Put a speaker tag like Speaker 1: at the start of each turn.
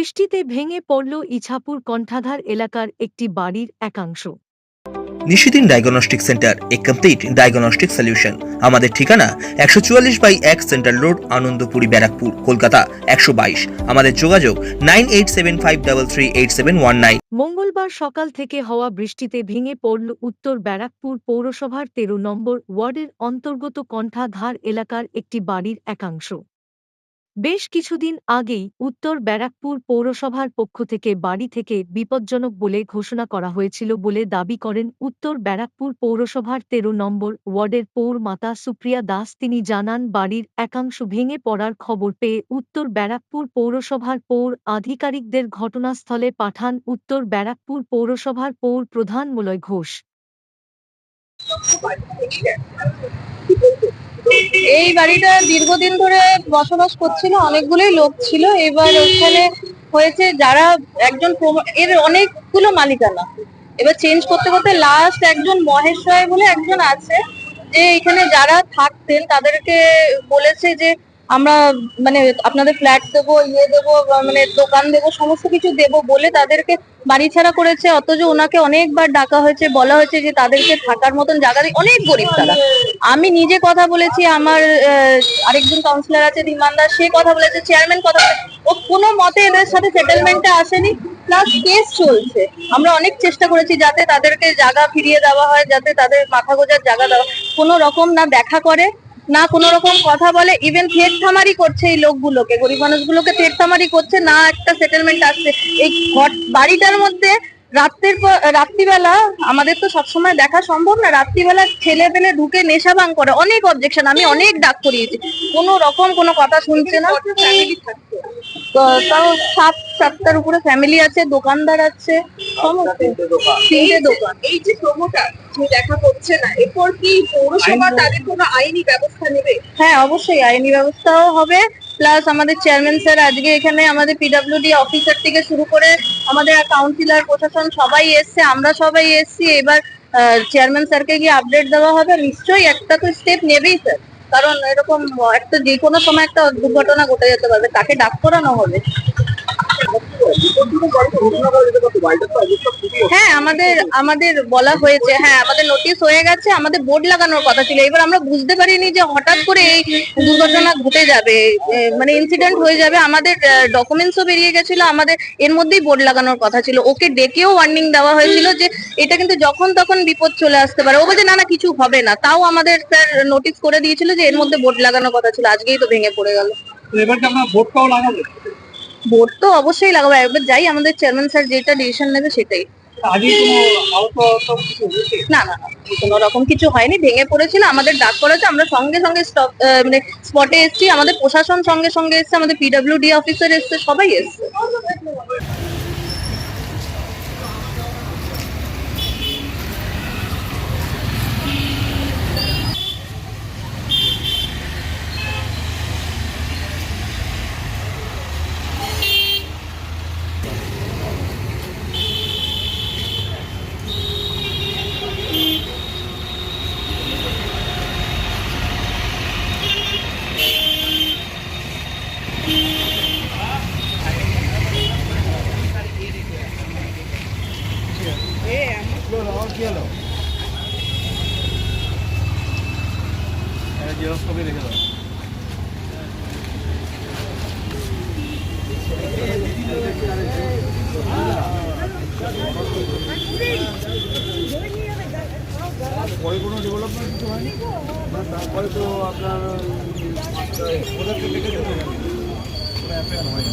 Speaker 1: বৃষ্টিতে ভেঙে পড়ল ইছাপুর কণ্ঠাধার এলাকার একটি বাড়ির একাংশ।
Speaker 2: নিশিদিন ডায়াগনস্টিক সেন্টার এ কমপ্লিট ডায়াগনস্টিক সলিউশন। আমাদের ঠিকানা একশো চুয়াল্লিশ বাই এক সেন্ট্রাল রোড আনন্দপুরি ব্যারাকপুর কলকাতা একশো বাইশ। আমাদের যোগাযোগ nine eight seven five double three eight seven one nine.
Speaker 1: মঙ্গলবার সকাল থেকে হওয়া বৃষ্টিতে ভেঙে পড়ল উত্তর ব্যারাকপুর পৌরসভার তেরো নম্বর ওয়ার্ডের অন্তর্গত কণ্ঠাধার এলাকার একটি বাড়ির একাংশ। বেশ কিছুদিন আগেই উত্তর ব্যারাকপুর পৌরসভার পক্ষ থেকে বাড়ি থেকে বিপজ্জনক বলে ঘোষণা করা হয়েছিল বলে দাবি করেন উত্তর ব্যারাকপুর পৌরসভার তেরো নম্বর ওয়ার্ডের পৌর মাতা সুপ্রিয়া দাস। তিনি জানান, বাড়ির একাংশ ভেঙে পড়ার খবর পেয়ে উত্তর ব্যারাকপুর পৌরসভার পৌর আধিকারিকদের ঘটনাস্থলে পাঠান উত্তর ব্যারাকপুর পৌরসভার পৌর প্রধান মলয় ঘোষ।
Speaker 3: এই বাড়িটা দীর্ঘদিন ধরে বসবাস করছিল, অনেকগুলোই লোক ছিল। এবার ওখানে হয়েছে যারা একজন এর অনেকগুলো মালিকানা। এবার চেঞ্জ করতে করতে লাস্ট একজন মহেশ রায় বলে একজন আছে, যে এখানে যারা থাকতেন তাদেরকে বলেছে যে আমরা মানে আপনাদের ফ্ল্যাট দেবো ইয়ে দেবো মানে দোকান দেবো, সমস্ত কিছু দেবো বলে তাদেরকে বাড়ি ছাড়া করেছে। অথচ ওনাকে অনেকবার ডাকা হয়েছে, বলা হয়েছে যে তাদেরকে থাকার মতন জায়গা অনেক গরিব তারা। আমি নিজে কথা বলেছি, আমার আরেকজন কাউন্সিলর আছে ধীমানদার সে কথা বলেছে চেয়ারম্যান কথা ও কোনো মতে এদের সাথে সেটেলমেন্টে আসেনি প্লাস কেস চলছে। আমরা অনেক চেষ্টা করেছি যাতে তাদেরকে জায়গা ফিরিয়ে দেওয়া হয়, যাতে তাদের মাথা গোজার জায়গা দেওয়া কোনো রকম না দেখা করে। না কোনো রকম কথা বলে ইভেন থেট থামারি করছে এই লোকগুলোকে, গরিব মানুষগুলোকে থেট থামারি করছে, না একটা সেটেলমেন্ট আসছে। এই ঘর, বাড়িটার মধ্যে রাত্রের পর, রাত্রিবেলা আমাদের তো সবসময় দেখা সম্ভব না, রাত্রিবেলা ছেলে পেলে ঢুকে নেশা ভাঙ করে। অনেক অবজেকশন আমি অনেক ডাক করিয়েছি। কোনো রকম কোনো কথা শুনছে না। তাও সাত সাতটার উপরে ফ্যামিলি আছে দোকানদার আছে তিনটে দোকান।
Speaker 4: এই যে প্রমোটার দেখা করছে না এরপর কি পৌরসভা তাদের কোনো আইনি ব্যবস্থা নেবে?
Speaker 3: হ্যাঁ অবশ্যই আইনি ব্যবস্থাও হবে। প্লাস আমাদের চেয়ারম্যান স্যার আজকে এখানে আমাদের পিডব্লিউডি অফিসার থেকে শুরু করে আমাদের কাউন্সিলর প্রশাসন সবাই এসছে আমরা সবাই এসছি। এবার চেয়ারম্যান স্যারকে গিয়ে আপডেট দেওয়া হবে। নিশ্চয়ই একটা তো স্টেপ নেবেই স্যার কারণ এরকম একটা যে কোনো সময় একটা দুর্ঘটনা ঘটে যেতে পারবে তাকে ডাক করানো হবে। হ্যাঁ আমাদের আমাদের বলা হয়েছে হ্যাঁ আমাদের নোটিশ হয়ে গেছে, আমাদের বোর্ড লাগানোর কথা ছিল। এবার আমরা বুঝতে পারিনি যে হঠাৎ করে এই দুর্ঘটনা ঘটে যাবে মানে ইনসিডেন্ট হয়ে যাবে। আমাদের ডকুমেন্টসও বেরিয়ে গেছিল, আমাদের, এর মধ্যেই বোর্ড লাগানোর কথা ছিল। ওকে ডেকেও ওয়ার্নিং দেওয়া হয়েছিল যে এটা কিন্তু যখন তখন বিপদ চলে আসতে পারে। ও বলছে, না না, কিছু হবে না। তাও আমাদের স্যার নোটিশ করে দিয়েছিল যে এর মধ্যে বোর্ড লাগানোর কথা ছিল। আজকেই তো ভেঙে পড়ে গেল।
Speaker 5: এবার কি ভোটটাও লাগাবে?
Speaker 3: বোর্ড তো অবশ্যই লাগাবো। একবার যাই আমাদের চেয়ারম্যান স্যার যেটা ডিসিশন নেবে সেটাই। না না না কোনো রকম কিছু হয়নি ভেঙে পড়েছিল আমাদের ডাক করেছে আমরা সঙ্গে সঙ্গে স্টপ মানে স্পটে এসেছি আমাদের প্রশাসন সঙ্গে সঙ্গে এসছে আমাদের পিডাব্লিউডি অফিসার এসছে সবাই এসছে।
Speaker 5: কপি রেখে দাও। পরে কোনো ডেভেলপমেন্ট কিছু হয়নি? তারপরে তো আপনার ওদেরকে লিখে দিতে হবে কোনো হয়নি।